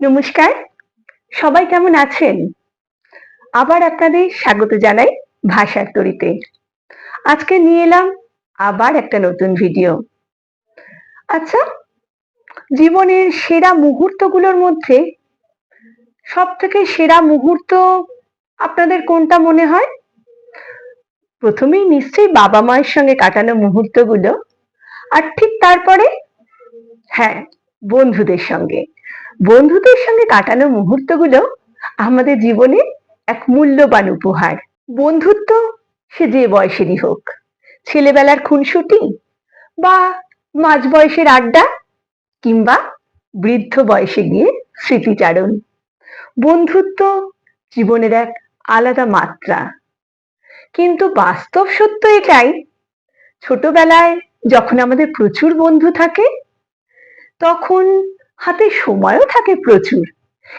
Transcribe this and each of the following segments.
নমস্কার। সবাই কেমন আছেন? আবার আপনাদের স্বাগত জানাই ভাষার তরিতে। আজকে নিয়ে এলাম আবার একটা নতুন ভিডিও আচ্ছা জীবনের সেরা মুহূর্তগুলোর মধ্যে সব থেকে সেরা মুহূর্ত আপনাদের কোনটা মনে হয়? প্রথমেই নিশ্চয়ই বাবা মায়ের সঙ্গে কাটানো মুহূর্তগুলো, আর ঠিক তারপরে হ্যাঁ বন্ধুদের সঙ্গে। বন্ধুদের সঙ্গে কাটানো মুহূর্তগুলো আমাদের জীবনে এক মূল্যবান উপহার। বন্ধুত্ব সে যে বয়সেরই হোক। ছেলেবেলার খুনসুটি বা মাঝ বয়সের আড্ডা কিংবা বৃদ্ধ বয়সে গিয়ে স্মৃতিচারণ। বন্ধুত্ব জীবনের এক আলাদা মাত্রা। কিন্তু বাস্তব সত্য এটাই, ছোটবেলায় যখন আমাদের প্রচুর বন্ধু থাকে, তখন হাতে সময়ও থাকে প্রচুর।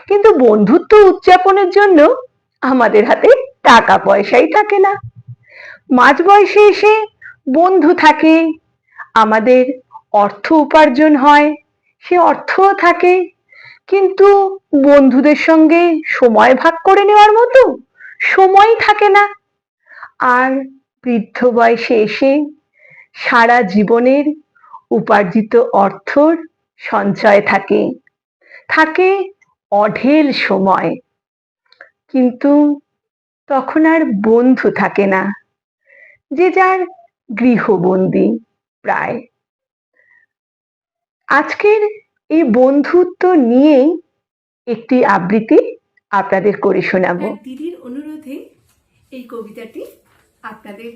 কিন্তু বন্ধুত্ব উদযাপনের জন্য আমাদের হাতে টাকা পয়সাই থাকে না। মাঝ বয়সে এসে বন্ধু থাকে, আমাদের অর্থ উপার্জন হয়, সে অর্থও থাকে। কিন্তু বন্ধুদের সঙ্গে সময় ভাগ করে নেওয়ার মতো সময় থাকে না। আর বৃদ্ধ বয়সে এসে সারা জীবনের উপার্জিত অর্থর সঞ্চয় থাকে। থাকে অঢেল সময়। কিন্তু তখন আর বন্ধু থাকে না। যে যার গৃহবন্দী প্রায়। আজকের এই বন্ধুত্ব নিয়েই একটি আবৃত্তি আপনাদের করে শোনাবো। দিদির অনুরোধে এই কবিতাটি আপনাদের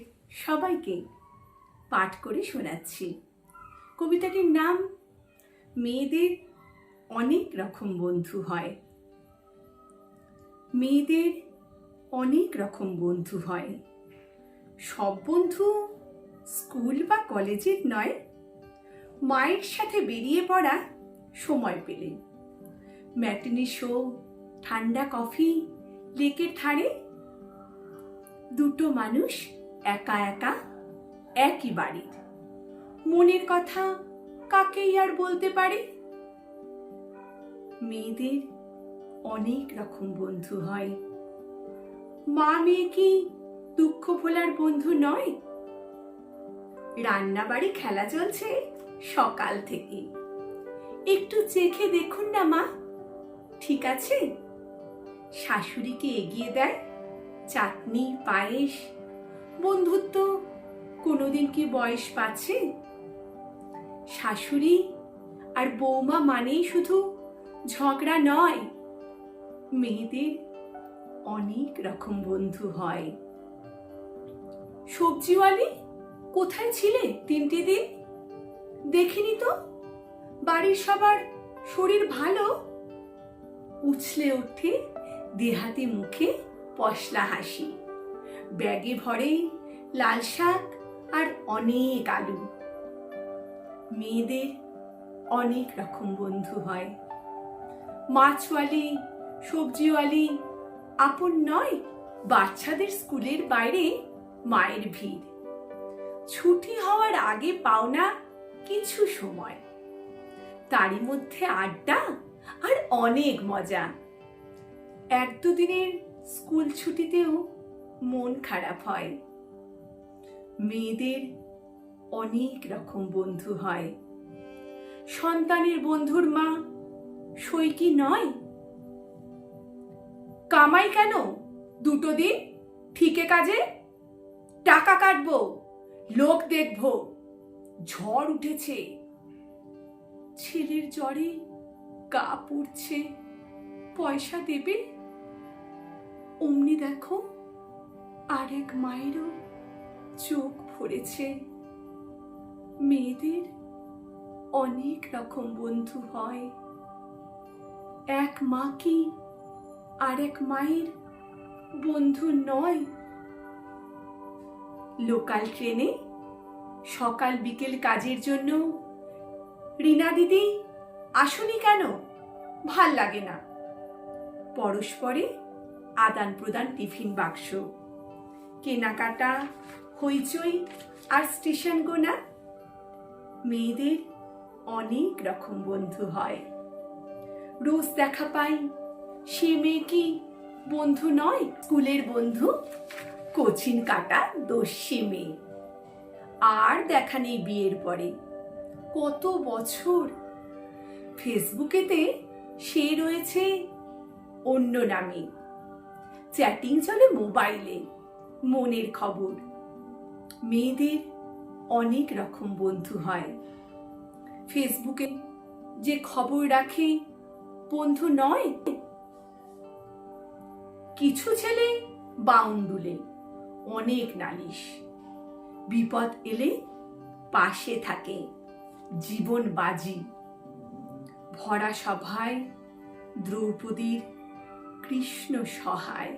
সবাইকে পাঠ করে শোনাচ্ছি। কবিতাটির নাম মেয়েদের অনেক রকম বন্ধু হয়। মেয়েদের অনেক রকম বন্ধু হয়। সব বন্ধু স্কুল বা কলেজের নয়, মায়ের সাথে বেরিয়ে পড়া সময় পেলে। ম্যাটিনি শো, ঠান্ডা কফি, লেকের ধারে দুটো মানুষ একা একা একই বাড়ির। মনের কথা কাকেই আর বলতে পারে? মেয়েদের অনেক রকম বন্ধু হয়। মা মেয়ে কি দুঃখ ভোলার বন্ধু নয়? রান্না বাড়ি খেলা চলছে সকাল থেকে। একটু চেখে দেখুন না মা। ঠিক আছে? শাশুড়িকে এগিয়ে দেয়, চাটনি, পায়েস। বন্ধুত্ব কোনোদিন কি বয়স পাচ্ছে? শাশুড়ি আর বৌমা মানেই শুধু ঝগড়া নয়, মেয়েদের অনেক রকম বন্ধু হয়। সবজিওয়ালি কোথায় ছিলে তিনটি দিন? দেখিনি তো? বাড়ির সবার শরীর ভালো? উছলে উঠে দেহাতি মুখে পশলা হাসি। ব্যাগে ভরে লাল শাক আর অনেক আলু। মেয়েদের অনেক রকম বন্ধু হয়। মাছওয়ালি, সবজিওয়ালি, আপন নয়, বাচ্চাদের স্কুলের বাইরে মায়ের ভিড়। ছুটি হওয়ার আগে পাওনা কিছু সময়। তারই মধ্যে আড্ডা আর অনেক মজা। এক দুদিনের স্কুল ছুটিতেও মন খারাপ হয়। মেয়েদের অনেক রকম বন্ধু হয়। সন্তানের বন্ধুর মা সই কি নয়? কামাই কেন? দুটো দিন ঠিকে কাজে? টাকা কাটবো, লোক দেখব, ঝড় উঠেছে। ছেলের জ্বরে গা পুড়ছে, পয়সা দেবে? অমনি দেখো, আরেক মায়েরও চোখ ভরেছে। মেয়েদের অনেক রকম বন্ধু হয়। এক মা কি আরেক মায়ের বন্ধু নয়। লোকাল ট্রেনে সকাল বিকেল কাজের জন্য রিনা দিদি আসুনি কেন? ভালো লাগে না। পরস্পরে আদান প্রদান টিফিন বাক্স। কেনাকাটা, হইচই আর স্টেশন গোনা মেয়েদের অনেক রকম বন্ধু হয়। রোজ দেখা পাই, সে মেয়ে কি বন্ধু নয়, স্কুলের বন্ধু? কোচিন কাটা দস্যি মেয়ে। আর দেখা নেই বিয়ের পরে। কত বছর? ফেসবুকেতে সে রয়েছে অন্য নামে। চ্যাটিং চলে মোবাইলে, মনের খবর। মেয়েদের অনেক রকম বন্ধু হয়। ফেসবুকে যে খবর রাখে, বন্ধু নয়। কিছু ছেলে বাউন্ডুলে, অনেক নালিশ। বিপদ এলে পাশে থাকে, জীবন বাজি। ভরা সভায় দ্রৌপদীর কৃষ্ণ সহায়।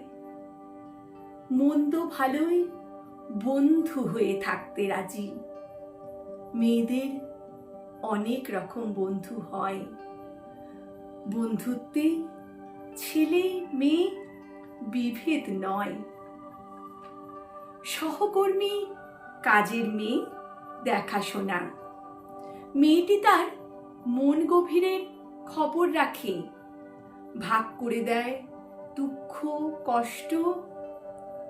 মন্দ ভালোই বন্ধু হয়ে থাকতে রাজি। মেয়েদের অনেক রকম বন্ধু হয়। বন্ধুত্বে ছেলে মেয়ে বিভেদ নয়। সহকর্মী কাজের মেয়ে দেখাশোনা। মেয়েটি তার মন গভীরের খবর রাখে, ভাগ করে দেয় দুঃখ, কষ্ট,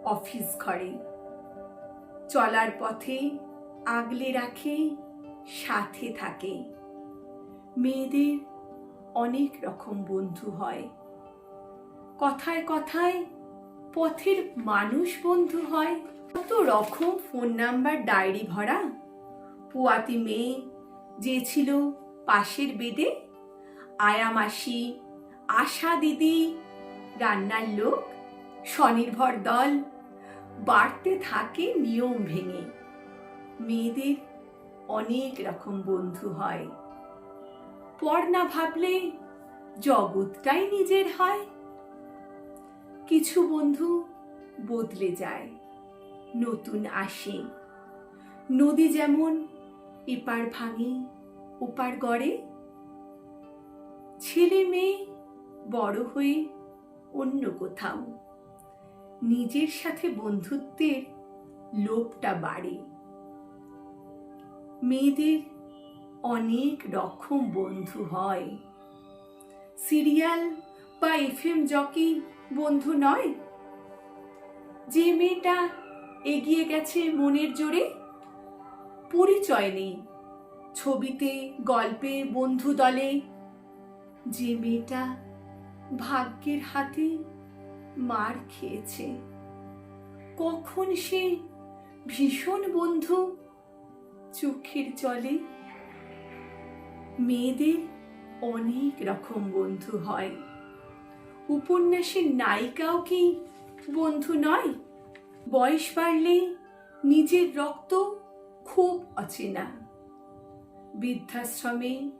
অফিস ঘরে। চলার পথে আগলে রাখে, সাথে থাকে। মেয়েদের অনেক রকম বন্ধু হয়। কথায় কথায় পথের মানুষ বন্ধু হয়। কত রকম ফোন নাম্বার, ডায়েরি ভরা। পুয়াতি মেয়ে যে ছিল পাশের বেডে। আয়া মাসি আশা দিদি, রান্নার লোক, স্বনির্ভর দল বাড়তে থাকে নিয়ম ভেঙে। মেয়েদের অনেক রকম বন্ধু হয়। পর না ভাবলে জগৎটাই নিজের হয়। কিছু বন্ধু বদলে যায়, নতুন আসে। নদী যেমন এপার ভাঙে, ওপার গড়ে। ছেলে মেয়ে বড় হয়ে অন্য কোথাও নিজের সাথে বন্ধুত্বের লোভটা বাড়ে। মেয়েদের অনেক রকম বন্ধু হয়। সিরিয়াল বা এফএম জকি বন্ধু নয়? যে মেয়েটা এগিয়ে গেছে মনের জোরে, পরিচয় নেই। ছবিতে, গল্পে, বন্ধু দলে, যে মেয়েটা ভাগ্যের হাতে মার খেয়েছে। কখন সে ভীষণ বন্ধু চোখের জলে? মেয়েদের অনেক রকম বন্ধু হয়। উপন্যাসের নায়িকাও কি বন্ধু নয়? বয়স বাড়লে নিজের রক্ত খুব অচেনা। বৃদ্ধাশ্রমে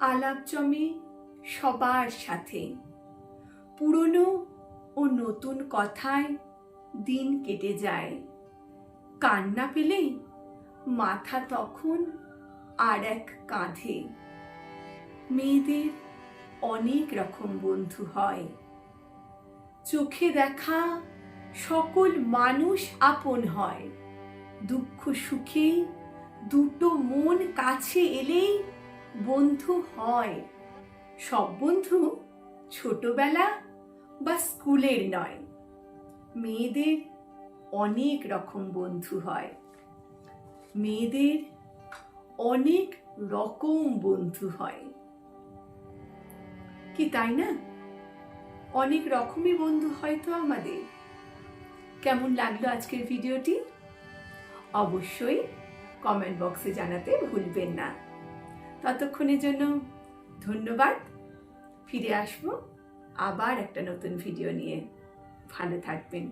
আলাপ জমে সবার সাথে। পুরনো ও নতুন কথায় দিন কেটে যায়। কান্না পেলে মাথা তখন আর এক কাঁধে। মেয়েদের অনেক রকম বন্ধু হয়। চোখে দেখা সকল মানুষ আপন হয়। দুঃখ সুখে দুটো মন কাছে এলেই বন্ধু হয়। সব বন্ধু ছোটবেলা বা স্কুলের নয়। মেয়েদের অনেক রকম বন্ধু হয়। মেয়েদের অনেক রকম বন্ধু হয়। কি তাই না? অনেক রকমই বন্ধু হয়তো আমাদের। কেমন লাগল আজকের ভিডিওটি? অবশ্যই কমেন্ট বক্সে জানাতে ভুলবেন না। ততক্ষণের জন্য ধন্যবাদ। ফিরে আসব আবার একটা নতুন ভিডিও নিয়ে ভালো থাকবেন।